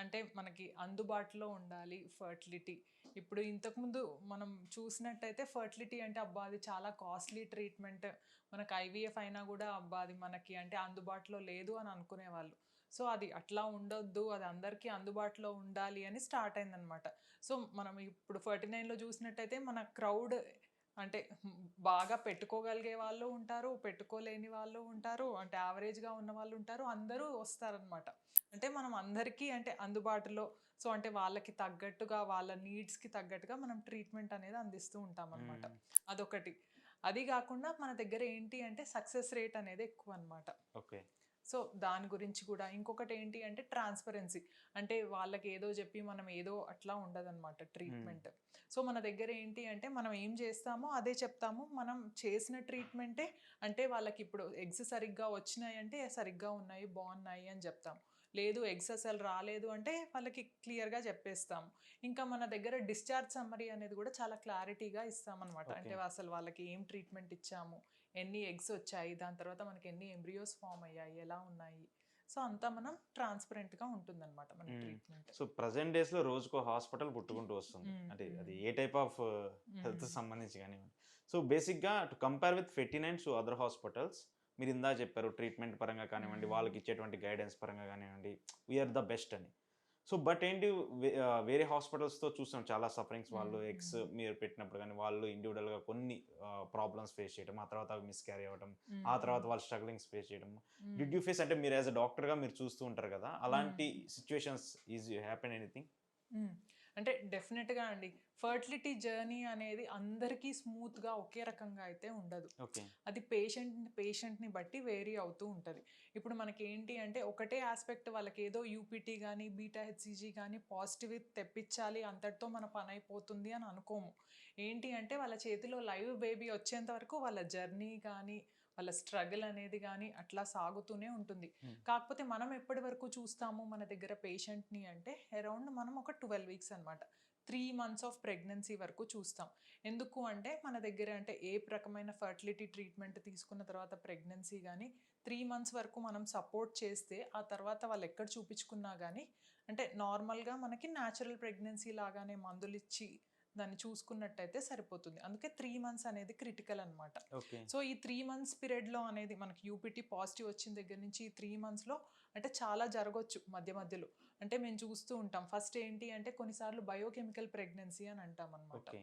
అంటే మనకి అందుబాటులో ఉండాలి ఫర్టిలిటీ. ఇప్పుడు ఇంతకుముందు మనం చూసినట్టయితే ఫర్టిలిటీ అంటే అబ్బా అది చాలా కాస్ట్లీ ట్రీట్మెంట్. మనకు ఐవీఎఫ్ అయినా కూడా అబ్బా అది మనకి అంటే అందుబాటులో లేదు అని అనుకునేవాళ్ళు. సో అది అట్లా ఉండొద్దు అది అందరికీ అందుబాటులో ఉండాలి అని స్టార్ట్ అయిందనమాట. సో మనం ఇప్పుడు ఫార్టీ నైన్లో చూసినట్టయితే మన క్రౌడ్ అంటే బాగా పెట్టుకోగలిగే వాళ్ళు ఉంటారు పెట్టుకోలేని వాళ్ళు ఉంటారు అంటే యావరేజ్గా ఉన్న వాళ్ళు ఉంటారు అందరూ వస్తారనమాట అంటే మనం అందరికీ అంటే అందుబాటులో సో అంటే వాళ్ళకి తగ్గట్టుగా వాళ్ళ నీడ్స్కి తగ్గట్టుగా మనం ట్రీట్మెంట్ అనేది అందిస్తూ ఉంటాం అనమాట అదొకటి. అది కాకుండా మన దగ్గర ఏంటి అంటే సక్సెస్ రేట్ అనేది ఎక్కువ అనమాట ఓకే. సో దాని గురించి కూడా. ఇంకొకటి ఏంటి అంటే ట్రాన్స్పరెన్సీ. అంటే వాళ్ళకి ఏదో చెప్పి మనం ఏదో అట్లా ఉండదన్నమాట ట్రీట్మెంట్. సో మన దగ్గర ఏంటి అంటే మనం ఏం చేస్తామో అదే చెప్తాము. మనం చేసిన ట్రీట్మెంటే అంటే వాళ్ళకి ఇప్పుడు ఎగ్స్ సరిగ్గా వచ్చినాయి అంటే సరిగ్గా ఉన్నాయి బాగున్నాయి అని చెప్తాం. లేదు ఎగ్స్ అసలు రాలేదు అంటే వాళ్ళకి క్లియర్గా చెప్పేస్తాం. ఇంకా మన దగ్గర డిశ్చార్జ్ సమ్మరీ అనేది కూడా చాలా క్లారిటీగా ఇస్తామన్నమాట. అంటే అసలు వాళ్ళకి ఏం ట్రీట్మెంట్ ఇచ్చాము ఎన్ని ఎగ్స్ వచ్చాయి దాని తర్వాత మనకి ఎన్ని ఎంబ్రియోస్ ఫామ్ అయ్యాయి ఎలా ఉన్నాయి. సో అంతా మనం ట్రాన్స్పరెంట్గా ఉంటుందన్నమాట మన ట్రీట్మెంట్ సో ప్రజెంట్ డేస్లో రోజుకో హాస్పిటల్ పుట్టుకుంటూ వస్తుంది. అంటే అది ఏ టైప్ ఆఫ్ హెల్త్ సంబంధించి కానివ్వండి. సో బేసిక్గా to compare with forty nine to other hospitals మీరు ఇందా చెప్పారు ట్రీట్మెంట్ పరంగా కానివ్వండి వాళ్ళకి ఇచ్చేటువంటి గైడెన్స్ పరంగా కానివ్వండి వీఆర్ ద బెస్ట్ అని. సో బట్ ఏంటి వేరే hospitals తో చూస్తాం చాలా సఫరింగ్స్ వాళ్ళు ఎగ్స్ మీరు పెట్టినప్పుడు కానీ వాళ్ళు individual గా కొన్ని ప్రాబ్లమ్స్ ఫేస్ చేయడం ఆ తర్వాత అవి మిస్క్యారీ అవ్వడం ఆ తర్వాత వాళ్ళు స్ట్రగ్లింగ్స్ ఫేస్ చేయడం డిడ్ యూ ఫేస్ అంటే మీరు యాజ్ అ గా మీరు చూస్తూ ఉంటారు కదా అలాంటి సిచ్యువేషన్స్ ఈజ్ హ్యాపెన్ ఎనీథింగ్. అంటే డెఫినెట్గా అండి. ఫర్టిలిటీ జర్నీ అనేది అందరికీ స్మూత్గా ఒకే రకంగా అయితే ఉండదు. ఓకే. అది పేషెంట్ పేషెంట్ని బట్టి వేరీ అవుతూ ఉంటుంది. ఇప్పుడు మనకి ఏంటి అంటే ఒకటే ఆస్పెక్ట్ వాళ్ళకి ఏదో యూపీటీ కానీ బీటా హెచ్సిజీ కానీ పాజిటివ్ తెప్పించాలి అంతటితో మన పని అయిపోతుంది అని అనుకోము. ఏంటి అంటే వాళ్ళ చేతిలో లైవ్ బేబీ వచ్చేంత వరకు వాళ్ళ జర్నీ కానీ వాళ్ళ స్ట్రగుల్ అనేది కానీ అట్లా సాగుతూనే ఉంటుంది. కాకపోతే మనం ఎప్పటి వరకు చూస్తాము మన దగ్గర పేషెంట్ని అంటే అరౌండ్ మనం ఒక ట్వెల్వ్ వీక్స్ అనమాట త్రీ మంత్స్ ఆఫ్ ప్రెగ్నెన్సీ వరకు చూస్తాం. ఎందుకు అంటే మన దగ్గర అంటే ఏ రకమైన ఫర్టిలిటీ ట్రీట్మెంట్ తీసుకున్న తర్వాత ప్రెగ్నెన్సీ కానీ త్రీ మంత్స్ వరకు మనం సపోర్ట్ చేస్తే ఆ తర్వాత వాళ్ళు ఎక్కడ చూపించుకున్నా కానీ అంటే నార్మల్గా మనకి న్యాచురల్ ప్రెగ్నెన్సీ లాగానే మందులు ఇచ్చి దాన్ని చూసుకున్నట్టయితే సరిపోతుంది. అందుకే త్రీ మంత్స్ అనేది క్రిటికల్ అనమాట సో ఈ త్రీ మంత్స్ పీరియడ్లో అనేది మనకి యూపీటీ పాజిటివ్ వచ్చిన దగ్గర నుంచి ఈ త్రీ మంత్స్లో అంటే చాలా జరగవచ్చు మధ్య మధ్యలో. అంటే మేము చూస్తూ ఉంటాం. ఫస్ట్ ఏంటి అంటే కొన్నిసార్లు బయోకెమికల్ ప్రెగ్నెన్సీ అని అంటాం అనమాట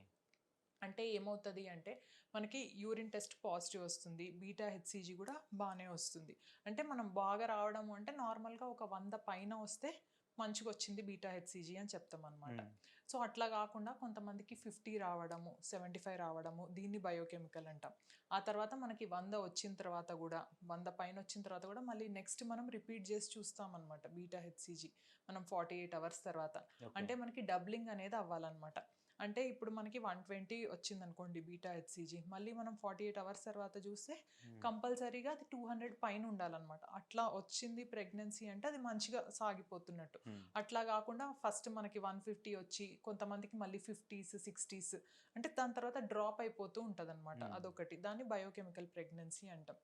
అంటే ఏమవుతుంది అంటే మనకి యూరిన్ టెస్ట్ పాజిటివ్ వస్తుంది. బీటా హెచ్సిజీ కూడా బాగానే వస్తుంది. అంటే మనం బాగా రావడం అంటే నార్మల్గా ఒక వంద పైన వస్తే మంచిగా వచ్చింది బీటా హెచ్సిజీ అని చెప్తాం అనమాట సో అట్లా కాకుండా కొంతమందికి ఫిఫ్టీ రావడము సెవెంటీ ఫైవ్ రావడము దీన్ని బయోకెమికల్ అంటాం. ఆ తర్వాత మనకి వంద వచ్చిన తర్వాత కూడా వంద పైన వచ్చిన తర్వాత కూడా మళ్ళీ నెక్స్ట్ మనం రిపీట్ చేసి చూస్తాం అనమాట బీటా హెచ్సిజీ మనం ఫార్టీ ఎయిట్ అవర్స్ తర్వాత. అంటే మనకి డబ్లింగ్ అనేది అవ్వాలన్నమాట. అంటే ఇప్పుడు మనకి వన్ ట్వంటీ వచ్చింది అనుకోండి బీటా హెచ్సిజీ. మళ్ళీ మనం ఫార్టీ ఎయిట్ అవర్స్ తర్వాత చూస్తే కంపల్సరీగా అది టూ హండ్రెడ్ పైన ఉండాలన్నమాట. అట్లా వచ్చింది ప్రెగ్నెన్సీ అంటే అది మంచిగా సాగిపోతున్నట్టు. అట్లా కాకుండా ఫస్ట్ మనకి వన్ ఫిఫ్టీ వచ్చి కొంతమందికి మళ్ళీ ఫిఫ్టీస్ సిక్స్టీస్ అంటే దాని తర్వాత డ్రాప్ అయిపోతూ ఉంటుంది అనమాట అదొకటి. దాన్ని బయోకెమికల్ ప్రెగ్నెన్సీ అంటాం.